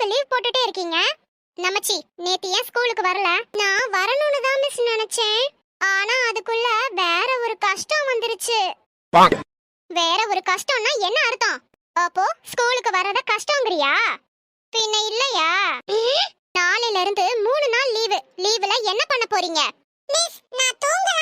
எதுக்கு லீவ் போட்டுட்டே இருக்கீங்க? நமச்சி நேத்து ஏன் ஸ்கூலுக்கு வரல? நான் வரணும்னு தான் மிஸ் நினைச்சேன். ஆனா அதுக்குள்ள வேற ஒரு கஷ்டம் வந்துருச்சு. வேற ஒரு கஷ்டம்னா என்ன அர்த்தம்? அப்போ ஸ்கூலுக்கு வரத கஷ்டங்கிறியா பின்ன இல்லையா? நாளையில இருந்து மூணு நாள் லீவு. லீவுல என்ன பண்ண போறீங்க? மிஸ் நான் தூங்கலாம்னு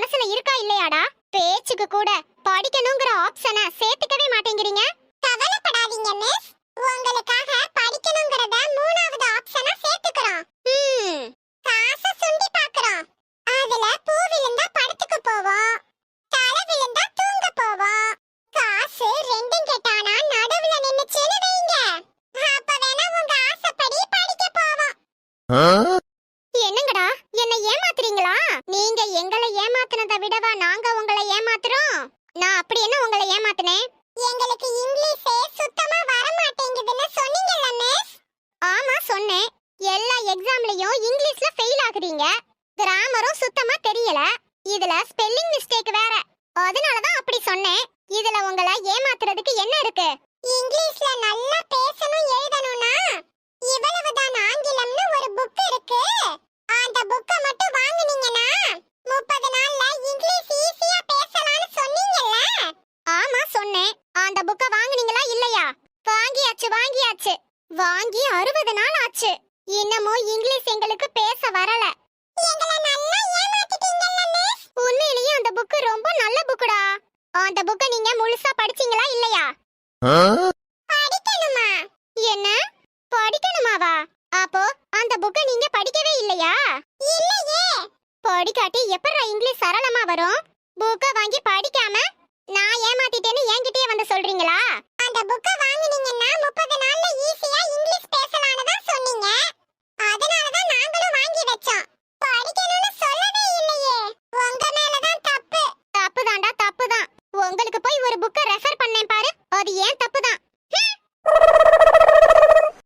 மனசுல இருக்கா இல்லையாடா? பேச்சுக்கு கூட படிக்கணுங்கிற ஆப்ஷனை சேர்த்துக்கவே மாட்டேங்கிறீங்க. கவலைப்படாதீங்க மிஸ் உங்களுக்காக படிக்கணுங்கிறத மூணாவது ஆப்ஷனா சேர்த்துக்கிறோம். ம் காசை சுண்டி பார்க்கறோம் அதுல பூ விழுந்தா படத்துக்கு போவோம். தலை விழுந்தா தூங்க போவோம். காசு ரெண்டும் கேட்டானா நடுவுல நின்னுச்சுன்னு வைங்க. அப்ப வேணா உங்க ஆசைப்படி படிக்க போவோம். என்ன ஏமாத்துறீங்களா? நீங்க எங்களை ஏமாத்துனத விடவா நாங்க உங்களை ஏமாத்துறோம்? நான் அப்படி என்ன உங்களை ஏமாத்துனேன்? எங்களுக்கு இங்கிலீஷே சுத்தமா வர மாட்டேங்குதுன்னு சொன்னீங்கல்ல மிஸ் ஆமா சொன்னேன். எல்லா எக்ஸாம்லயும் இங்கிலீஷ்ல ஃபெயில் ஆகுறீங்க. கிராமரும் சுத்தமா தெரியல. இதுல ஸ்பெல்லிங் மிஸ்டேக் வேற. அதனால தான் அப்படி சொன்னேன். இதுல உங்களை ஏமாத்துறதுக்கு என்ன இருக்கு? இங்கிலீஷ்ல நல்லா பேசணும் எழுதணும்னா? இவ்வளவுதான் ஆங்கிலம்னு ஒரு புக் இருக்கு. அந்த புக்க மட்டும் வாங்குனீங்கன்னா முப்பது நாள்ல இங்கிலீஷ் ஈஸியா பேசலாம்னு சொன்னீங்கல்ல? ஆமா சொன்னேன். அந்த புக்க வாங்குனீங்களா இல்லையா? வாங்கியாச்சு வாங்கியாச்சு. வாங்கி அறுபது நாள் ஆச்சு. இன்னமும் இங்கிலீஷ் எங்களுக்கு பேச வரல. உண்மையிலேயே அந்த புக்கு ரொம்ப நல்ல புக்குடா அந்த புக்க நீங்க முழுசா படிச்சீங்களா இல்லையா? படிக்காட்டி எப்பறா இங்கிலீஷ் சரளமா வரும்? புக்க வாங்கி படிக்காம நான் ஏமாத்திட்டேன்னு என்கிட்டயே வந்து சொல்றீங்களா? அந்த புக்க வாங்குனீங்கன்னா முப்பது நாள்ல ஈஸியா இங்கிலீஷ் பேசலாம்னு தான் சொன்னீங்க. அதனால தான் நாங்களும் வாங்கி வச்சோம். படிக்கணும்னு சொல்லவே இல்லையே. உங்க மேல தான் தப்பு. தப்பு தான்டா தப்பு தான் உங்களுக்கு போய் ஒரு புக்க ரெஃபர் பண்ணேன் பாரு. அது ஏன் தப்பு